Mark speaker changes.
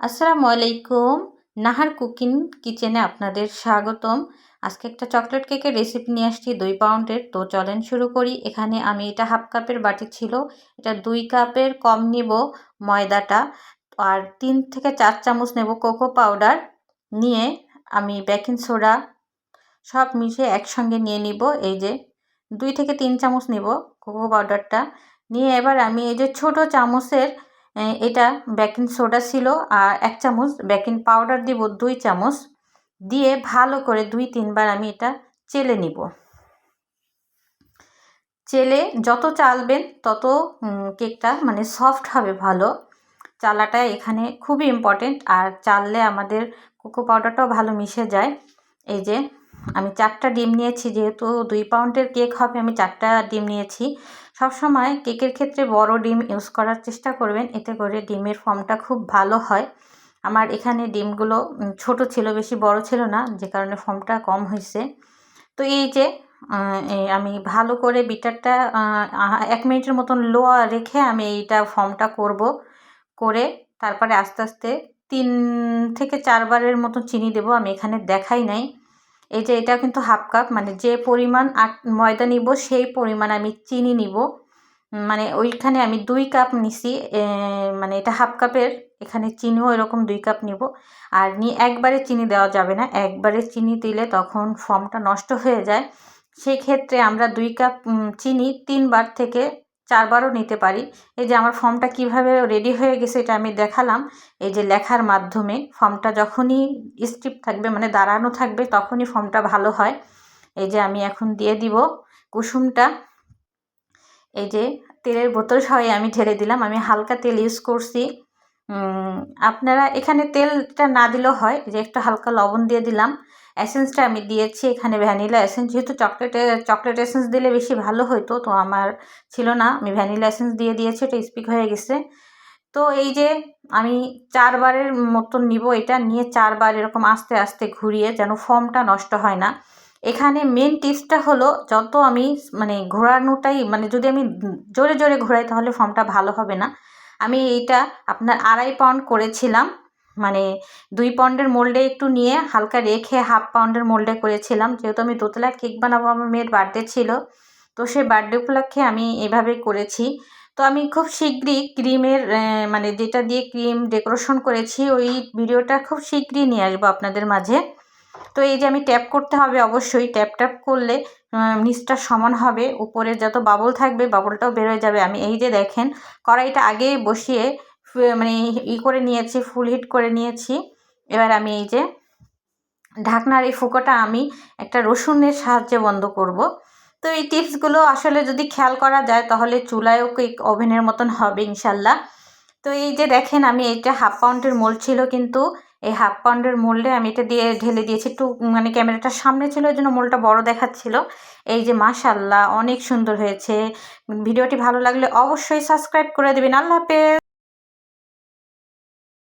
Speaker 1: আসসালামু আলাইকুম। নাহার কুকিং কিচেনে আপনাদের স্বাগতম। আজকে একটা চকলেট কেকের রেসিপি নিয়ে আসছি, দুই পাউন্ডের। তো চলেন শুরু করি। এখানে আমি এটা হাফ কাপের বাটি ছিল, এটা দুই কাপের কম নিব ময়দাটা। আর তিন থেকে চার চামচ নেব কোকো পাউডার। নিয়ে আমি বেকিং সোডা সব মিশিয়ে একসঙ্গে নিয়ে নিব। এই যে দুই থেকে তিন চামচ নেব কোকো পাউডারটা। নিয়ে এবার আমি এই যে ছোট চামচের এটা বেকিং সোডা ছিল আর এক চামচ বেকিং পাউডার দিব দুই চামচ। দিয়ে ভালো করে দুই তিনবার আমি এটা চেলে নিব। চেলে যত চালবেন তত কেকটা মানে সফট হবে ভালো। চালাটা এখানে খুবই ইম্পর্টেন্ট আর চাললে আমাদের কোকো পাউডারটাও ভালো মিশে যায়। এই যে আমি চারটা ডিম নিয়েছি, যেহেতু দুই পাউন্ডের কেক হবে, আমি চারটা ডিম নিয়েছি। সবসময় কেকের ক্ষেত্রে বড় ডিম ইউজ করার চেষ্টা করবেন। এতে করে ডিমের ফর্মটা খুব ভালো হয়। আমার এখানে ডিমগুলো ছোট ছিল, বেশি বড় ছিল না, যে কারণে ফর্মটা কম হয়েছে। তো এই যে আমি ভালো করে বিটারটা এক মিনিটের মতন লো রেখে আমি এইটা ফর্মটা করব। করে তারপরে আস্তে আস্তে তিন থেকে চারবারের মতো চিনি দেব। আমি এখানে দেখাই নাই। এই যে এটা কিন্তু হাফ কাপ মানে যে পরিমাণ ময়দা নিব সেই পরিমাণ আমি চিনি নিব। মানে ওইখানে আমি দুই কাপ নিছি মানে এটা হাফ কাপের এখানে চিনিও এরকম দুই কাপ নিব। আর নিয়ে একবারে চিনি দেওয়া যাবে না, একবারে চিনি দিলে তখন ফর্মটা নষ্ট হয়ে যায়। সেই ক্ষেত্রে আমরা দুই কাপ চিনি তিনবার থেকে চারবারও নিতে পারি। এই যে আমার ফর্মটা কীভাবে রেডি হয়ে গেছে এটা আমি দেখালাম। এই যে লেখার মাধ্যমে ফর্মটা যখনই স্ট্রিপ থাকবে মানে দাঁড়ানো থাকবে, তখনই ফর্মটা ভালো হয়। এই যে আমি এখন দিয়ে দিব কুসুমটা। এই যে তেলের বোতল সহ আমি ঢেলে দিলাম। আমি হালকা তেল ইউজ করছি। আপনারা এখানে তেলটা না দিলেও হয়। যে একটু হালকা লবণ দিয়ে দিলাম। এসেন্সটা আমি দিয়েছি এখানে ভ্যানিলা এসেন্স যেহেতু চকলেটে চকলেট এসেন্স দিলে বেশি ভালো হতো তো আমার ছিল না। আমি ভ্যানিলা এসেন্স দিয়ে দিয়েছি, এটা স্পিক হয়ে গেছে। তো এই যে আমি চারবারের মতন নিব এটা, নিয়ে চারবার এরকম আস্তে আস্তে ঘুরিয়ে যেন ফর্মটা নষ্ট হয় না। এখানে মেন টিপসটা হলো, যত আমি মানে ঘোরানোটাই মানে যদি আমি জোরে জোরে ঘোরাই তাহলে ফর্মটা ভালো হবে না। আমি এইটা আপনার আড়াই পাউন্ড করেছিলাম। মানে দুই পাউন্ডের মোল্ডে একটু নিয়ে হালকা রেখে হাফ পাউন্ডের মোল্ডে করেছিলাম। যেহেতু আমি দোতলা কেক বানাবো, আমার মেয়ের বার্থডে ছিল, তো সেই বার্থডে উপলক্ষে আমি এভাবে করেছি। তো আমি খুব শীঘ্রই ক্রিমের মানে যেটা দিয়ে ক্রিম ডেকোরেশন করেছি, ওই ভিডিওটা খুব শীঘ্রই নিয়ে আসব আপনাদের মাঝে। তো এই যে আমি ট্যাপ করতে হবে অবশ্যই ট্যাপ ট্যাপ করলে নিচটা সমান হবে, উপরে যত বাবল থাকবে বাবলটাও বেরোয় যাবে। আমি এই যে দেখেন, কড়াইটা আগে বসিয়ে মানে ই করে নিয়েছি, ফুল হিট করে নিয়েছি। এবার আমি এই যে ঢাকনার এই ফুকোটা আমি একটা রসুনের সাহায্যে বন্ধ করব। তো এই টিপসগুলো আসলে যদি খেয়াল করা যায়, তাহলে চুলায়ও ওভেনের মতন হবে, ইনশাল্লাহ। তো এই যে দেখেন, আমি এইটা হাফ পাউন্ডের মোল ছিল কিন্তু, এই হাফ পাউন্ডের মোল্ডে আমি এটা দিয়ে ঢেলে দিয়েছি। একটু মানে ক্যামেরাটার সামনে ছিল ওই জন্য মোলটা বড় দেখাচ্ছিল। এই যে মাশাল্লাহ, অনেক সুন্দর হয়েছে। ভিডিওটি ভালো লাগলে অবশ্যই সাবস্ক্রাইব করে দেবেন। আল্লাহ হাফেজ!